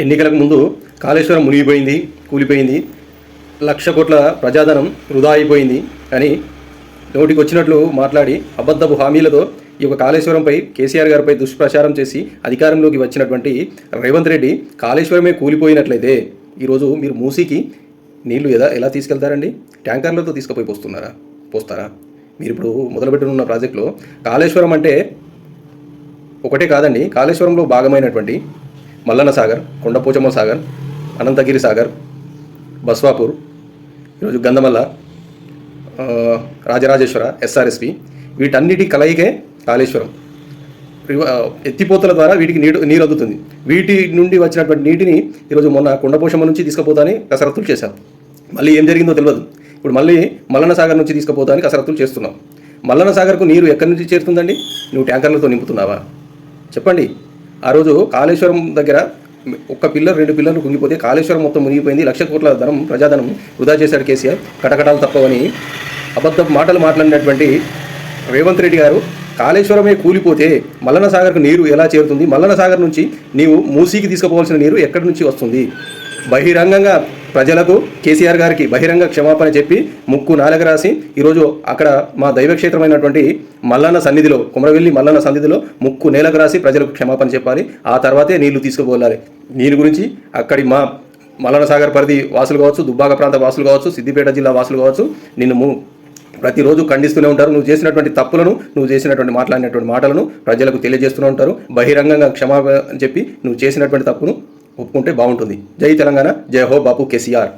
ఎన్నికలకు ముందు కాళేశ్వరం మునిగిపోయింది కూలిపోయింది. లక్ష కోట్ల ప్రజాధనం వృధా అయిపోయింది. అని నోటికి వచ్చినట్లు మాట్లాడి అబద్ధపు హామీలతో ఈ యొక్క కాళేశ్వరంపై కేసీఆర్ గారిపై దుష్ప్రచారం చేసి అధికారంలోకి వచ్చినటువంటి రేవంత్ రెడ్డి కాళేశ్వరమే కూలిపోయినట్లయితే ఈరోజు మీరు మూసీకి నీళ్ళు ఎలా ఎలా తీసుకెళ్తారండి? ట్యాంకర్లతో తీసుకుపోయి పోస్తున్నారా? పోస్తారా? మీరు ఇప్పుడు మొదలుపెట్టనున్న ప్రాజెక్టులో కాళేశ్వరం అంటే ఒకటే కాదండి కాళేశ్వరంలో భాగమైనటువంటి మల్లన్న సాగర్ కొండపోచమ్మ సాగర్ అనంతగిరి సాగర్ బస్వాపూర్ ఈరోజు గంధమల్ల రాజరాజేశ్వర ఎస్ఆర్ఎస్పి వీటన్నిటి కలయికే కాళేశ్వరం. ఎత్తిపోతల ద్వారా వీటికి నీరు నీరు అందుతుంది వీటి నుండి వచ్చినటువంటి నీటిని ఈరోజు మొన్న కొండపోషమ్మ నుంచి తీసుకుపోతాని కసరత్తులు చేశాం మళ్ళీ ఏం జరిగిందో తెలియదు. ఇప్పుడు మళ్ళీ మల్లన్న సాగర్ నుంచి తీసుకుపోతాని కసరత్తులు చేస్తున్నాం. మల్లన్న సాగర్కు నీరు ఎక్కడి నుంచి చేరుతుందండి? నువ్వు ట్యాంకర్లతో నింపుతున్నావా? చెప్పండి. ఆ రోజు కాళేశ్వరం దగ్గర ఒక్క పిల్లర్ రెండు పిల్లర్లు కుంగిపోతే కాళేశ్వరం మొత్తం మునిగిపోయింది. లక్ష కోట్ల ధనం ప్రజాధనం వృధా చేశాడు కేసీఆర్. కటకటాలు తప్పవని అబద్ధ మాటలు మాట్లాడినటువంటి రేవంత్ రెడ్డి గారు కాళేశ్వరమే కూలిపోతే మల్లన సాగర్కు నీరు ఎలా చేరుతుంది? మల్లన సాగర్ నుంచి నీవు మూసీకి తీసుకుపోవాల్సిన నీరు ఎక్కడి నుంచి వస్తుంది? బహిరంగంగా ప్రజలకు కేసీఆర్ గారికి బహిరంగ క్షమాపణ చెప్పి ముక్కు నాలుగ రాసి ఈరోజు అక్కడ మా దైవక్షేత్రమైనటువంటి మల్లన్న సన్నిధిలో కుమరవెల్లి మల్లన్న సన్నిధిలో ముక్కు నేలకు రాసి ప్రజలకు క్షమాపణ చెప్పాలి. ఆ తర్వాతే నీళ్ళు తీసుకుపోవాలి. నీళ్ళ గురించి అక్కడి మా మల్లన్న సాగర్ పరిధి వాసులు కావచ్చు దుబ్బాక ప్రాంత వాసులు కావచ్చు సిద్దిపేట జిల్లా వాసులు కావచ్చు నిన్ను ప్రతిరోజు ఖండిస్తూనే ఉంటారు. నువ్వు చేసినటువంటి తప్పులను నువ్వు చేసినటువంటి మాట్లాడినటువంటి మాటలను ప్రజలకు తెలియజేస్తూనే ఉంటారు. బహిరంగంగా క్షమాపణ చెప్పి నువ్వు చేసినటువంటి తప్పును ఒప్పుకుంటే బాగుంటుంది. జై తెలంగాణ జై హో బాపు కేసీఆర్.